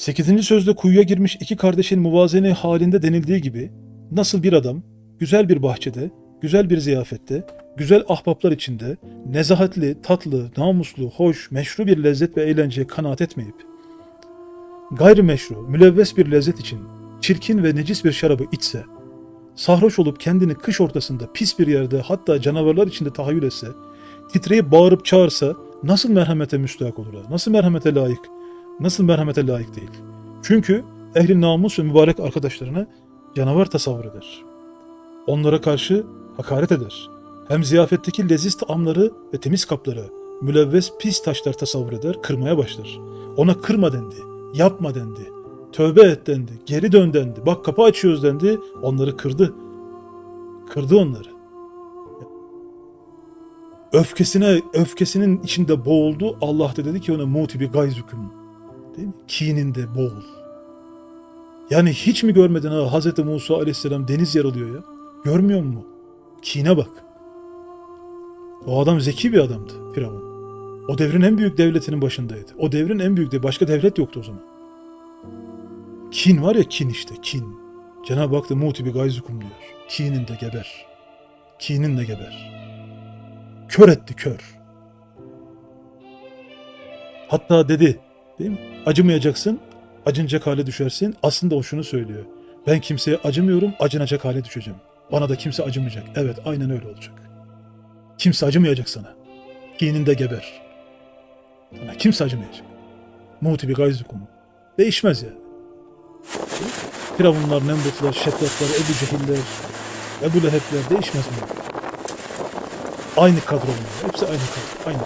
8. sözde kuyuya girmiş iki kardeşin muvazene halinde denildiği gibi nasıl bir adam güzel bir bahçede, güzel bir ziyafette, güzel ahbaplar içinde nezahatli, tatlı, namuslu, hoş, meşru bir lezzet ve eğlenceye kanaat etmeyip gayrimeşru, mülevves bir lezzet için çirkin ve necis bir şarabı içse, sarhoş olup kendini kış ortasında pis bir yerde hatta canavarlar içinde tahayyül etse, titreyip bağırıp çağırsa nasıl merhamete müstahak olur? ha? Nasıl merhamete layık? Nasıl merhamete layık değil? Çünkü ehli namus ve mübarek arkadaşlarına canavar tasavvur eder. Onlara karşı hakaret eder. Hem ziyafetteki leziz taamları ve temiz kapları, mülevves pis taşlar tasavvur eder, kırmaya başlar. Ona kırma dendi, yapma dendi, tövbe et dendi, geri dön dendi, bak kapı açıyoruz dendi, onları kırdı. Kırdı onları. Öfkesine, öfkesinin içinde boğuldu. Allah da dedi ki ona muti bir gayzukum. Değil mi? Kininde boğul. Yani hiç mi görmedin ha Hz. Musa aleyhisselam deniz yarılıyor ya? Görmüyor mu? Kine bak. O adam zeki bir adamdı Firavun. O devrin en büyük devletinin başındaydı. O devrin en büyük de başka devlet yoktu o zaman. Kin var ya kin işte kin. Cenab-ı Hak da muti bir gayzukum diyor. Kininde geber. Kininde geber. Kör etti kör. Hatta dedi değil mi? Acımayacaksın, acınacak hale düşersin. Aslında o şunu söylüyor. Ben kimseye acımıyorum, acınacak hale düşeceğim. Bana da kimse acımayacak. Evet, aynen öyle olacak. Kimse acımayacak sana. Kininde geber. Sana kimse acımayacak. Muti bir gayzukum. Değişmez yani. Firavunlar, Nemrutlar, Şeddatlar, Ebu Cehiller, Ebu Lehebler değişmez mi? Aynı kadro bunlar. Hepsi aynı kadro. Aynı.